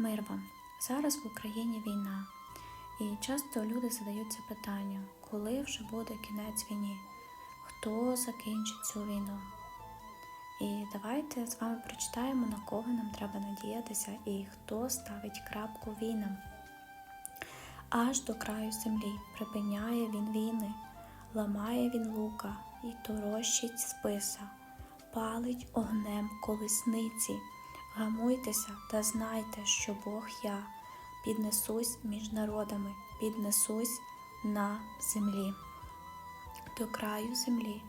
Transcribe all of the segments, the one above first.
Мир вам. Зараз в Україні війна, і часто люди задаються питанням, коли вже буде кінець війні, хто закінчить цю війну. І давайте з вами прочитаємо, на кого нам треба надіятися і хто ставить крапку війнам. Аж до краю землі припиняє він війни, ламає він лука і торощить списа, палить огнем колесниці. Гамуйтеся та знайте, що Бог я піднесусь між народами, піднесусь на землі. До краю землі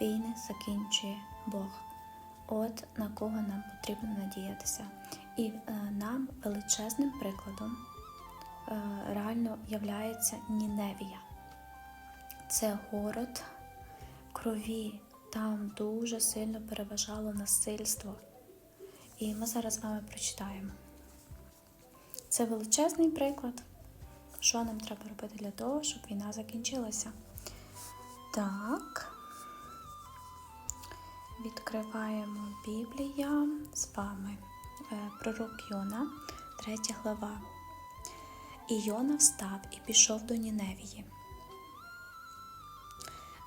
війни закінчує Бог. От на кого нам потрібно надіятися. І е, нам величезним прикладом е, реально являється Ніневія. Це город крові, там дуже сильно переважало насильство. І ми зараз з вами прочитаємо. Це величезний приклад, що нам треба робити для того, щоб війна закінчилася. Так, відкриваємо Біблія з вами. Е, Пророк Йона, 3 глава. І Йона встав і пішов до Ніневії.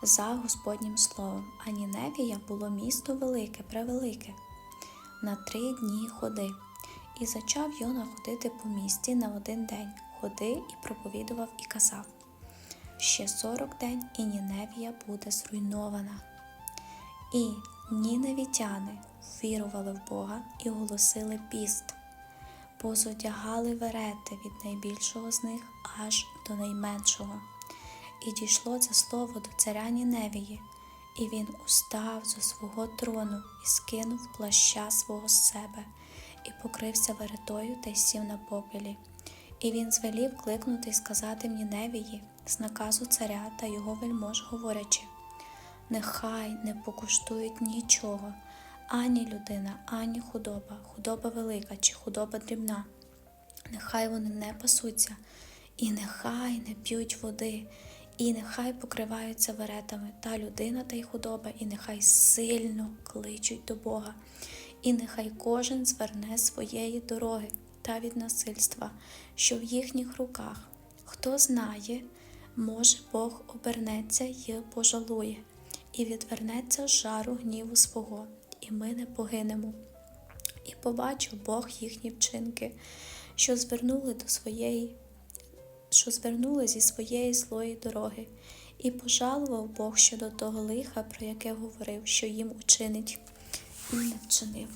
За Господнім словом, а Ніневія було місто велике, превелике на три дні ходи. І зачав Йона ходити по місті на один день, ходи і проповідував і казав: Ще сорок день, і Ніневія буде зруйнована. І ніневітяни вірували в Бога і оголосили піст, позодягали верети від найбільшого з них аж до найменшого. І дійшло це слово до царя Ніневії, і він устав зо свого трону і скинув плаща свого з себе, і покрився веретою та й сів на попелі. І він звелів кликнути й сказати Ніневії з наказу царя та його вельмож, говорячи: Нехай не покуштують нічого, ані людина, ані худоба, худоба велика чи худоба дрібна. Нехай вони не пасуться, і нехай не п'ють води, і нехай покриваються веретами та людина та й худоба, і нехай сильно кличуть до Бога, і нехай кожен зверне своєї дороги та від насильства, що в їхніх руках. Хто знає, може Бог обернеться й пожалує, і відвернеться жару гніву свого, і ми не погинемо. І побачив Бог їхні вчинки, що звернули до своєї що звернули зі своєї злої дороги, і пожалував Бог щодо того лиха, про яке говорив, що їм учинить, і не вчинив.